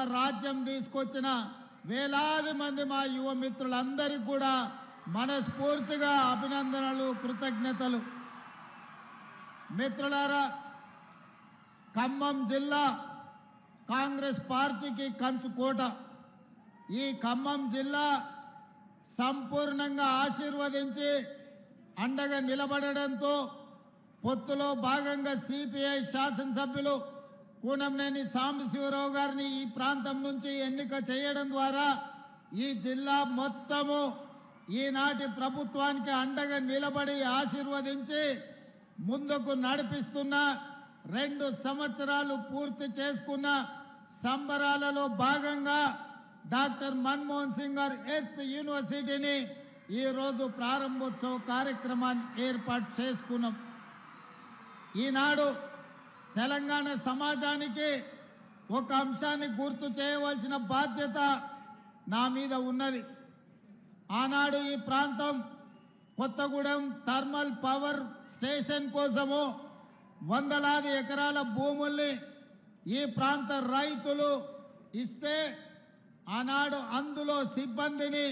రాజ్యం తీసుకొచ్చిన వేలాది మంది మా యువ మిత్రులందరికీ కూడా మనస్ఫూర్తిగా అభినందనలు కృతజ్ఞతలు. మిత్రులారా ఖమ్మం జిల్లా కాంగ్రెస్ పార్టీకి కంచుకోట ఈ ఖమ్మం జిల్లా సంపూర్ణంగా ఆశీర్వదించి అండగా నిలబడడంతో పొత్తులో భాగంగా సిపిఐ శాసనసభ్యులు కూనంనేని సాంబశివరావు గారిని ఈ ప్రాంతం నుంచి ఎన్నిక చేయడం ద్వారా ఈ జిల్లా మొత్తము ఈనాటి ప్రభుత్వానికి అండగా నిలబడి ఆశీర్వదించి ముందుకు నడిపిస్తున్న రెండు సంవత్సరాలు పూర్తి చేసుకున్న సంబరాలలో భాగంగా డాక్టర్ మన్మోహన్ సింగ్ గారు ఎర్త్ యూనివర్సిటీని ఈరోజు ప్రారంభోత్సవ కార్యక్రమాన్ని ఏర్పాటు చేసుకున్నాం. ఈనాడు తెలంగాణ సమాజానికి ఒక అంశాన్ని గుర్తు చేయవలసిన బాధ్యత నా మీద ఉన్నది. ఆనాడు ఈ ప్రాంతం కొత్తగూడెం థర్మల్ పవర్ స్టేషన్ కోసము వందలాది ఎకరాల భూముల్ని ఈ ప్రాంత రైతులు ఇస్తే ఆనాడు అందులో సిబ్బందిని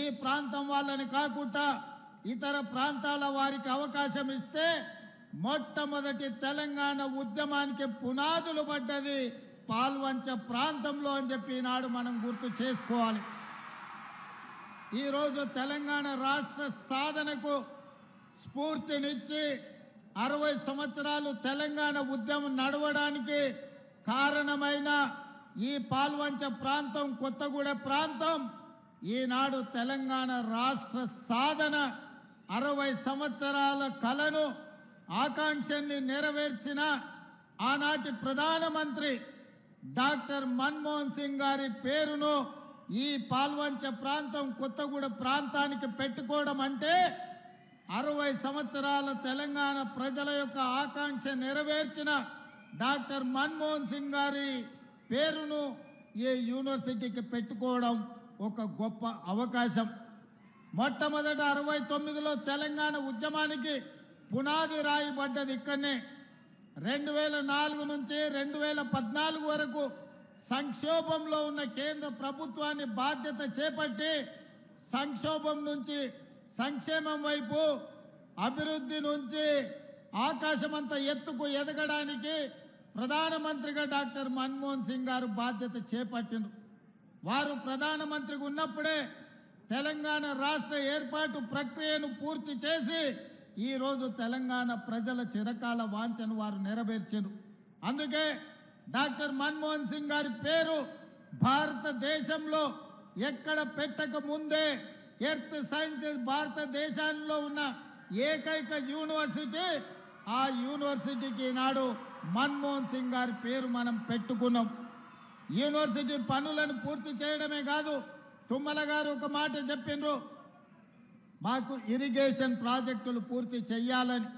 ఈ ప్రాంతం వాళ్ళని కాకుండా ఇతర ప్రాంతాల వారికి అవకాశం ఇస్తే మొట్టమొదటి తెలంగాణ ఉద్యమానికి పునాదులు పడ్డది పాల్వంచ ప్రాంతంలో అని చెప్పి ఈనాడు మనం గుర్తు చేసుకోవాలి. ఈరోజు తెలంగాణ రాష్ట్ర సాధనకు స్ఫూర్తినిచ్చి అరవై సంవత్సరాలు తెలంగాణ ఉద్యమం నడవడానికి కారణమైన ఈ పాల్వంచ ప్రాంతం కొత్తగూడ ప్రాంతం ఈనాడు తెలంగాణ రాష్ట్ర సాధన అరవై సంవత్సరాల కలను ఆకాంక్షని నెరవేర్చిన ఆనాటి ప్రధానమంత్రి డాక్టర్ మన్మోహన్ సింగ్ గారి పేరును ఈ పాల్వంచ ప్రాంతం కొత్తగూడ ప్రాంతానికి పెట్టుకోవడం అంటే అరవై సంవత్సరాల తెలంగాణ ప్రజల యొక్క ఆకాంక్ష నెరవేర్చిన డాక్టర్ మన్మోహన్ సింగ్ గారి పేరును ఈ యూనివర్సిటీకి పెట్టుకోవడం ఒక గొప్ప అవకాశం. మొట్టమొదట అరవై తొమ్మిదిలో తెలంగాణ ఉద్యమానికి పునాది రాయబడ్డది ఇక్కడనే. రెండు వేల నాలుగు నుంచి రెండు వేల పద్నాలుగు వరకు సంక్షోభంలో ఉన్న కేంద్ర ప్రభుత్వాన్ని బాధ్యత చేపట్టి సంక్షోభం నుంచి సంక్షేమం వైపు అభివృద్ధి నుంచి ఆకాశమంత ఎత్తుకు ఎదగడానికి ప్రధానమంత్రిగా డాక్టర్ మన్మోహన్ సింగ్ గారు బాధ్యత చేపట్టిండ్రు. వారు ప్రధానమంత్రిగా ఉన్నప్పుడే తెలంగాణ రాష్ట్ర ఏర్పాటు ప్రక్రియను పూర్తి చేసి ఈరోజు తెలంగాణ ప్రజల చిరకాల వాంఛను వారు నెరవేర్చారు. అందుకే డాక్టర్ మన్మోహన్ సింగ్ గారి పేరు భారతదేశంలో ఎక్కడ పెట్టక ముందే ఎర్త్ సైన్సెస్ భారతదేశంలో ఉన్న ఏకైక యూనివర్సిటీ ఆ యూనివర్సిటీకి ఈనాడు మన్మోహన్ సింగ్ గారి పేరు మనం పెట్టుకున్నాం. యూనివర్సిటీ పనులను పూర్తి చేయడమే కాదు తుమ్మల గారు ఒక మాట చెప్పిండ్రు. మాకు ఇరిగేషన్ ప్రాజెక్టులు పూర్తి చేయాలని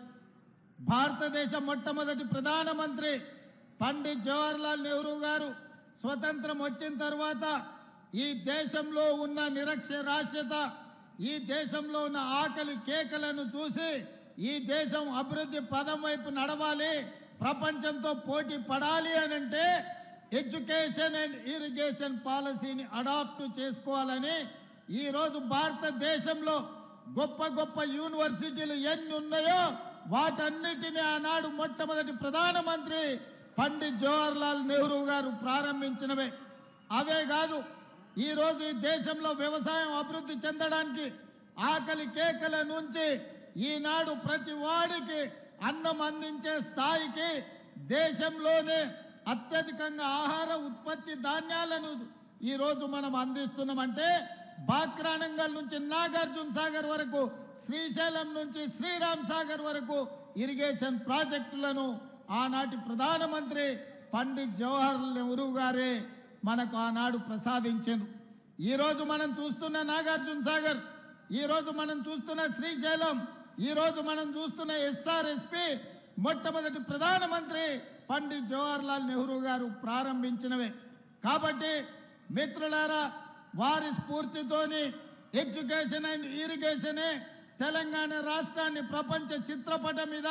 భారతదేశ మొట్టమొదటి ప్రధానమంత్రి పండిత్ జవహర్లాల్ నెహ్రూ గారు స్వతంత్రం వచ్చిన తర్వాత ఈ దేశంలో ఉన్న నిరక్షరాస్యత ఈ దేశంలో ఉన్న ఆకలి కేకలను చూసి ఈ దేశం అభివృద్ధి పదం వైపు నడవాలి ప్రపంచంతో పోటీ పడాలి అని అంటే ఎడ్యుకేషన్ అండ్ ఇరిగేషన్ పాలసీని అడాప్ట్ చేసుకోవాలని ఈరోజు భారతదేశంలో గొప్ప గొప్ప యూనివర్సిటీలు ఎన్ని ఉన్నాయో వాటన్నిటిని ఆనాడు మొట్టమొదటి ప్రధానమంత్రి పండిత్ జవహర్లాల్ నెహ్రూ గారు ప్రారంభించినవే. అవే కాదు ఈరోజు ఈ దేశంలో వ్యవసాయం అభివృద్ధి చెందడానికి ఆకలి కేకల నుంచి ఈనాడు ప్రతి వాడికి అన్నం అందించే స్థాయికి దేశంలోనే అత్యధికంగా ఆహార ఉత్పత్తి ధాన్యాలను ఈ రోజు మనం అందిస్తున్నామంటే బాక్రానంగల్ నుంచి నాగార్జున సాగర్ వరకు శ్రీశైలం నుంచి శ్రీరామ్ సాగర్ వరకు ఇరిగేషన్ ప్రాజెక్టులను ఆనాటి ప్రధానమంత్రి పండిత్ జవహర్ నెహ్రూ గారే మనకు ఆనాడు ప్రసాదించారు ఈ రోజు మనం చూస్తున్న నాగార్జున సాగర్ ఈ రోజు మనం చూస్తున్న శ్రీశైలం ఈ రోజు మనం చూస్తున్న ఎస్ఆర్ఎస్పి మొట్టమొదటి ప్రధానమంత్రి పండిత్ జవహర్లాల్ నెహ్రూ గారు ప్రారంభించినవే. కాబట్టి మిత్రులారా వారి స్ఫూర్తితోని ఎడ్యుకేషన్ అండ్ ఇరిగేషనే తెలంగాణ రాష్ట్రాన్ని ప్రపంచ చిత్రపటం మీద